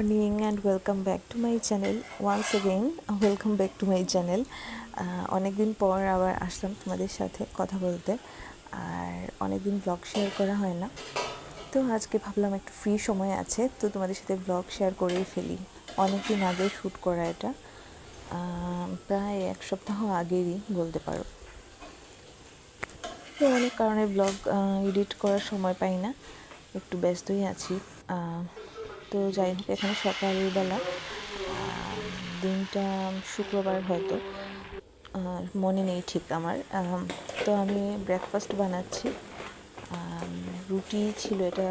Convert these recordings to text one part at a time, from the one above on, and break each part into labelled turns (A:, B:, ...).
A: Morning and welcome back to my channel once again welcome back to my channel অনেক দিন পর আবার আসলাম তোমাদের সাথে কথা বলতে। আর অনেক দিন ব্লগ শেয়ার করা হয় না। তো আজকে ভাবলাম একটু ফ্রি সময় আছে, তো তোমাদের সাথে ব্লগ শেয়ার করেই ফেলি। অনেক দিন আগে শ্যুট করা এটা। প্রায় এক সপ্তাহ আগেরই বলতে পারো। তো অনেক কারণে ব্লগ এডিট করার সময় পাই না। একটু ব্যস্তই আছি। তো যাই হোক, এখানে সকালবেলা দিনটা শুক্রবার হয়তো মনে নেই ঠিক আমার তো আমি ব্রেকফাস্ট বানাচ্ছি। রুটি ছিল, এটা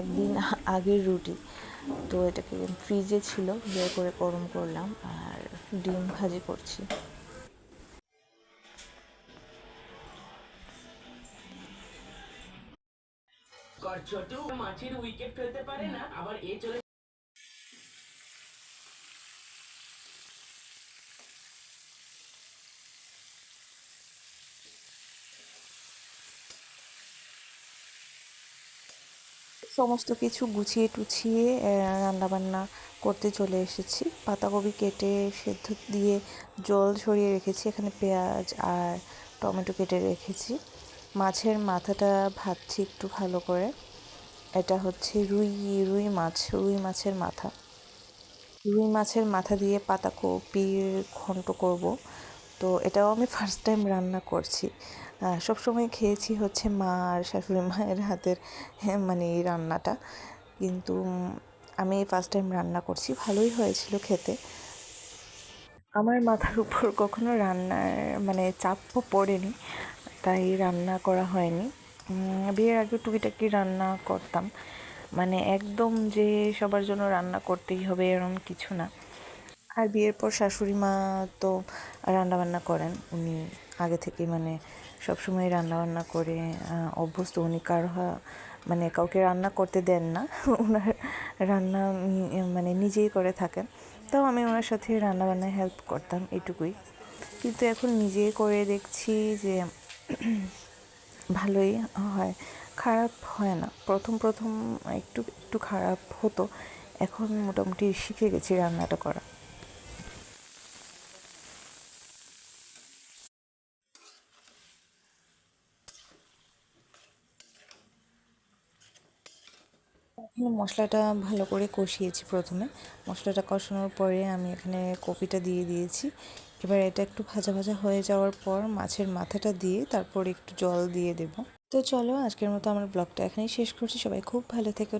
A: একদিন আগের রুটি, তো এটাকে ফ্রিজে ছিল, বের করে গরম করলাম, আর ডিম ভাজি করছি।
B: ছোট। মাছের উইকেট ফেলতে পারে না, আবার এ চলে
A: সমস্ত কিছু গুছিয়ে টুছিয়ে রান্নাবান্না করতে চলে এসেছি। পাতাকপি কেটে, সেদ্ধ দিয়ে জল ছড়িয়ে রেখেছি। এখানে পেঁয়াজ আর টমেটো কেটে রেখেছি। মাছের মাথাটা ভাজছি একটু ভালো করে। এটা হচ্ছে রুই রুই মাছ রুই মাছের মাথা। রুই মাছের মাথা দিয়ে পাতাকপির ঘন্ট করব। তো এটাও আমি ফার্স্ট টাইম রান্না করছি। সবসময় খেয়েছি হচ্ছে মা আর শাশুড়ি মায়ের হাতের হ্যাঁ, মানে এই রান্নাটা। কিন্তু আমি ফার্স্ট টাইম রান্না করছি ভালোই হয়েছিল খেতে। আমার মাথার উপর কখনো রান্নার মানে চাপ পড়েনি। তাই রান্না করা হয়নি। বিয়ের আগে টুকিটাকি রান্না করতাম। মানে একদম যে সবার জন্য রান্না করতেই হবে এরকম কিছু না। আর বিয়ের পর শাশুড়ি মা তো রান্নাবান্না করেন। উনি আগে থেকে মানে সবসময় রান্না বান্না করে অভ্যস্ত। উনি কারও মানে কাউকে রান্না করতে দেন না। ওনার রান্না মানে নিজেই করে থাকেন। তাও আমি ওনার সাথে রান্না বান্নায় হেল্প করতাম এটুকুই। কিন্তু এখন নিজেই করে দেখছি যে ভালোই হয়। খারাপ হয় না। প্রথম প্রথম একটু একটু খারাপ হতো। এখন মোটামুটি শিখে গেছি রান্নাটা করা। মশলাটা ভালো করে কষিয়েছি প্রথমে। মশলাটা কষানোর পরে আমি এখানে কপিটা দিয়ে দিয়েছি। এবার এটা একটু ভাজা ভাজা হয়ে যাওয়ার পর মাছের মাথাটা দিয়ে তারপর একটু জল দিয়ে দেব। তো চলো আজকের মতো আমার ব্লগটা এখানেই শেষ করছি। সবাই খুব ভালো থেকো।